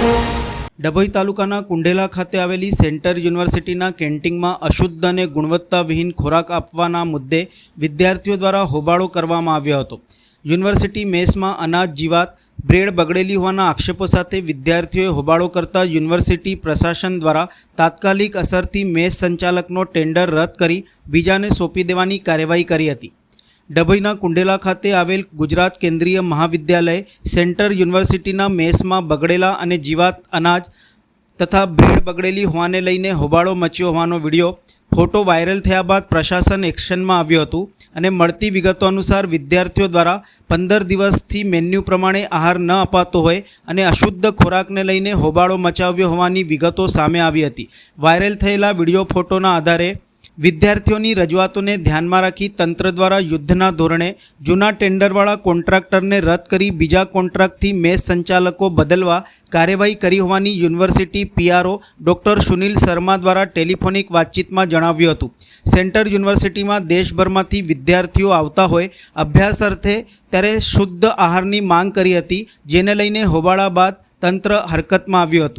ડભોઈ તાલુકાના કુંઢેલા ખાતે આવેલી સેન્ટર યુનિવર્સિટીના કેન્ટીનમાં અશુદ્ધ અને ગુણવત્તાવિહીન ખોરાક આપવાના મુદ્દે વિદ્યાર્થીઓ દ્વારા હોબાળો કરવામાં આવ્યો હતો. યુનિવર્સિટી મેસમાં અનાજ, જીવાત, બ્રેડ બગડેલી હોવાના આક્ષેપો સાથે વિદ્યાર્થીઓએ હોબાળો કરતા યુનિવર્સિટી પ્રશાસન દ્વારા તાત્કાલિક અસરથી મેસ સંચાલકનો ટેન્ડર રદ કરી બીજાને સોંપી દેવાની કાર્યવાહી કરી હતી. ડભોઈના કુંડેલા ખાતે આવેલ ગુજરાત કેન્દ્રીય મહાવિદ્યાલય સેન્ટર યુનિવર્સિટીના મેસમાં બગડેલા અને જીવાત અનાજ તથા ભીડ બગડેલી હોવાને લઈને હોબાળો મચ્યો હોવાનો વીડિયો ફોટો વાયરલ થયા બાદ પ્રશાસન એક્શનમાં આવ્યું હતું અને મળતી વિગતો અનુસાર વિદ્યાર્થીઓ દ્વારા પંદર દિવસથી મેન્યુ પ્રમાણે આહાર ન અપાતો હોય અને અશુદ્ધ ખોરાકને લઈને હોબાળો મચાવ્યો હોવાની વિગતો સામે આવી હતી. વાયરલ થયેલા વીડિયો ફોટોના આધારે વિદ્યાર્થીઓની રજૂઆતોને ધ્યાનમાં રાખી તંત્ર દ્વારા યુદ્ધના ધોરણે જૂના ટેન્ડરવાળા કોન્ટ્રાક્ટરને રદ કરી બીજા કોન્ટ્રાક્ટથી મેસ સંચાલકો બદલવા કાર્યવાહી કરી હોવાની university PRO doctor Sunil Sharma દ્વારા ટેલિફોનિક વાતચીતમાં જણાવ્યું હતું. સેન્ટર યુનિવર્સિટીમાં દેશભરમાંથી વિદ્યાર્થીઓ આવતા હોય અભ્યાસ અર્થે ત્યારે શુદ્ધ આહારની માંગ કરી હતી, જેને લઈને હોબાળા બાદ તંત્ર હરકતમાં આવ્યું હતું.